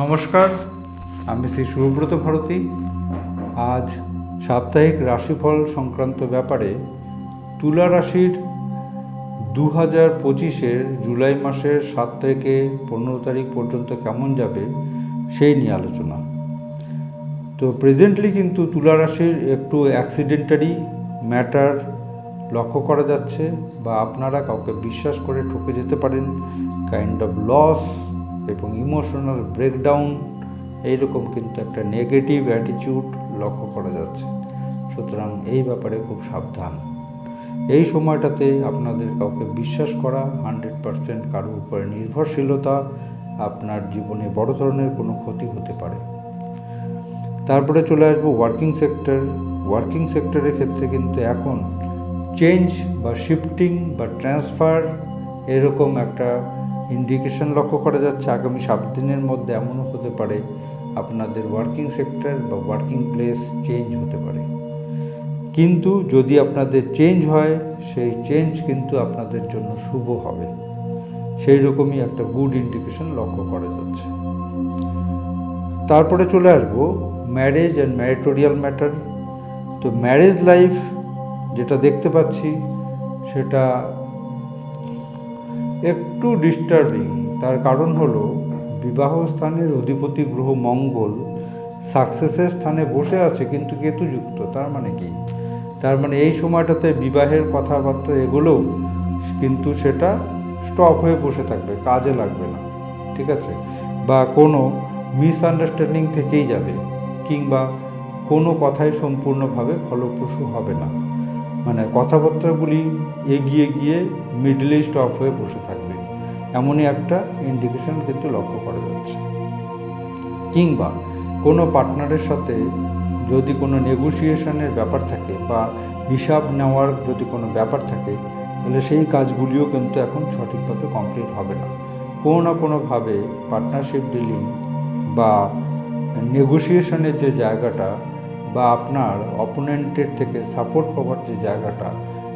নমস্কার, আমি শ্রী শুভব্রত ভারতী। আজ সাপ্তাহিক রাশিফল সংক্রান্ত ব্যাপারে তুলা রাশির দু হাজার পঁচিশের জুলাই মাসের সাত থেকে পনেরো তারিখ পর্যন্ত কেমন যাবে সেই নিয়ে আলোচনা। তো প্রেজেন্টলি কিন্তু তুলা রাশির একটু অ্যাক্সিডেন্টারি ম্যাটার লক্ষ্য করা যাচ্ছে বা আপনারা কাউকে বিশ্বাস করে ঠকে যেতে পারেন কাইন্ড অফ লস এবং ইমোশনাল ব্রেকডাউন এইরকম কিন্তু একটা নেগেটিভ অ্যাটিটিউড লক্ষ্য করা যাচ্ছে। সুতরাং এই ব্যাপারে খুব সাবধান। এই সময়টাতে আপনাদের কাউকে বিশ্বাস করা হান্ড্রেড পারসেন্ট কারোর উপরে নির্ভরশীলতা আপনার জীবনে বড় ধরনের কোনো ক্ষতি হতে পারে। তারপরে চলে আসব ওয়ার্কিং সেক্টর ওয়ার্কিং সেক্টরের ক্ষেত্রে কিন্তু এখন চেঞ্জ বা শিফটিং বা ট্রান্সফার এরকম একটা ইন্ডিকেশন লক্ষ্য করা যাচ্ছে, আগামী সাত দিনের মধ্যে এমনও হতে পারে, আপনাদের ওয়ার্কিং সেক্টর বা ওয়ার্কিং প্লেস চেঞ্জ হতে পারে। কিন্তু যদি আপনাদের চেঞ্জ হয়, সেই চেঞ্জ কিন্তু আপনাদের জন্য শুভ হবে। সেই রকমই একটা গুড ইন্ডিকেশন লক্ষ্য করা যাচ্ছে। তারপরে চলে আসব ম্যারেজ অ্যান্ড ম্যারিটোরিয়াল ম্যাটার তো ম্যারেজ লাইফ যেটা দেখতে পাচ্ছি, সেটা একটু ডিস্টার্বিং তার কারণ হলো বিবাহ স্থানের অধিপতি গ্রহ মঙ্গল সাকসেসের স্থানে বসে আছে কিন্তু কেতুযুক্ত, তার মানে কি? তার মানে এই সময়টাতে বিবাহের কথাবার্তা এগুলোও কিন্তু সেটা স্টপ হয়ে বসে থাকবে, কাজে লাগবে না, ঠিক আছে? বা কোনো মিসআন্ডারস্ট্যান্ডিং থেকেই যাবে, কিংবা কোনো কথাই সম্পূর্ণভাবে ফলপ্রসূ হবে না। মানে কথাবার্তাগুলি এগিয়ে গিয়ে মিডলে স্টপ হয়ে বসে থাকবে। এমনই একটা ইন্ডিকেশন কিন্তু লক্ষ্য করা যাচ্ছে। কিংবা কোনো পার্টনারের সাথে যদি কোনো নেগোসিয়েশনের ব্যাপার থাকে বা হিসাব নেওয়ার যদি কোনো ব্যাপার থাকে, তাহলে সেই কাজগুলিও কিন্তু এখন সঠিকভাবে কমপ্লিট হবে না। কোনো না কোনোভাবে পার্টনারশিপ ডিলিং বা নেগোসিয়েশনের যে জায়গাটা আপনার অপোনেন্টের থেকে সাপোর্ট পাওয়ার যে জায়গাটা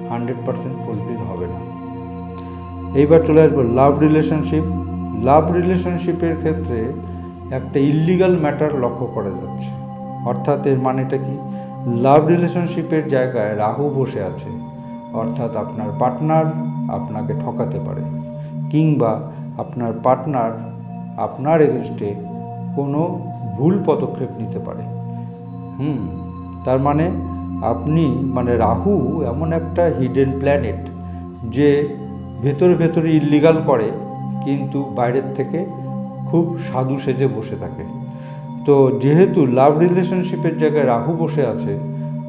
হান্ড্রেড পারসেন্ট ফুলফিল হবে না। এইবার চলে আসব লাভ রিলেশনশিপ লাভ রিলেশনশিপের ক্ষেত্রে একটা ইল্লিগাল ম্যাটার লক্ষ্য করা যাচ্ছে। অর্থাৎ এর মানেটা কি? লাভ রিলেশনশিপের জায়গায় রাহু বসে আছে। অর্থাৎ আপনার পার্টনার আপনাকে ঠকাতে পারে। কিংবা আপনার পার্টনার আপনার এগেনস্টে কোনো ভুল পদক্ষেপ নিতে পারে। হুম, তার মানে আপনি মানে রাহু এমন একটা হিডেন প্ল্যানেট যে ভেতরে ভেতরে ইল্লিগাল করে কিন্তু বাইরের থেকে খুব সাধু সেজে বসে থাকে। তো যেহেতু লাভ রিলেশনশিপের জায়গায় রাহু বসে আছে,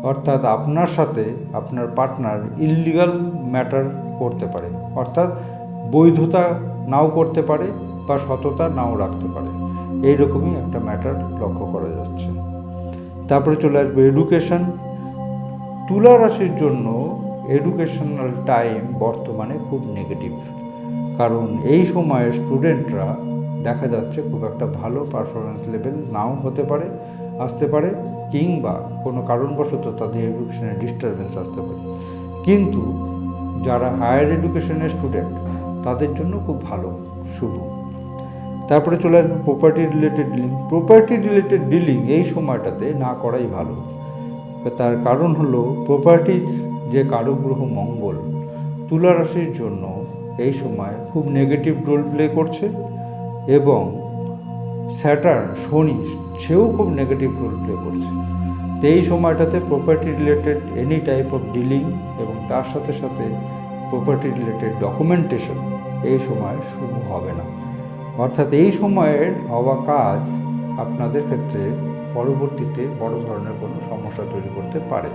অর্থাৎ আপনার সাথে আপনার পার্টনার ইল্লিগাল ম্যাটার করতে পারে, অর্থাৎ বৈধতা নাও করতে পারে বা সততা নাও রাখতে পারে। এইরকমই একটা ম্যাটার লক্ষ্য করা যাচ্ছে। তারপরে চলে আসবে এডুকেশন তুলা রাশির জন্য এডুকেশনাল টাইম বর্তমানে খুব নেগেটিভ কারণ এই সময়ে স্টুডেন্টরা দেখা যাচ্ছে খুব একটা ভালো পারফরমেন্স লেভেল নাও হতে পারে, আসতে পারে, কিংবা কোনো কারণবশত তাদের এডুকেশনে ডিস্টারবেন্স আসতে পারে। কিন্তু যারা হায়ার এডুকেশনের স্টুডেন্ট তাদের জন্য খুব ভালো, শুভ। তারপরে চলে আসবে property related dealing property related dealing এই সময়টাতে না করাই ভালো। তার কারণ হলো প্রপার্টির যে কারগ্রহ মঙ্গল তুলা রাশির জন্য এই সময় খুব নেগেটিভ রোল প্লে করছে এবং স্যাটার্ন শনি সেও খুব নেগেটিভ রোল প্লে করছে। তো এই সময়টাতে property related any type of dealing এবং তার সাথে সাথে প্রপার্টি রিলেটেড ডকুমেন্টেশন এই সময় শুভ হবে না। অর্থাৎ এই সময়ের হওয়া কাজ আপনাদের ক্ষেত্রে পরবর্তীতে বড় ধরনের কোনো সমস্যা তৈরি করতে পারে।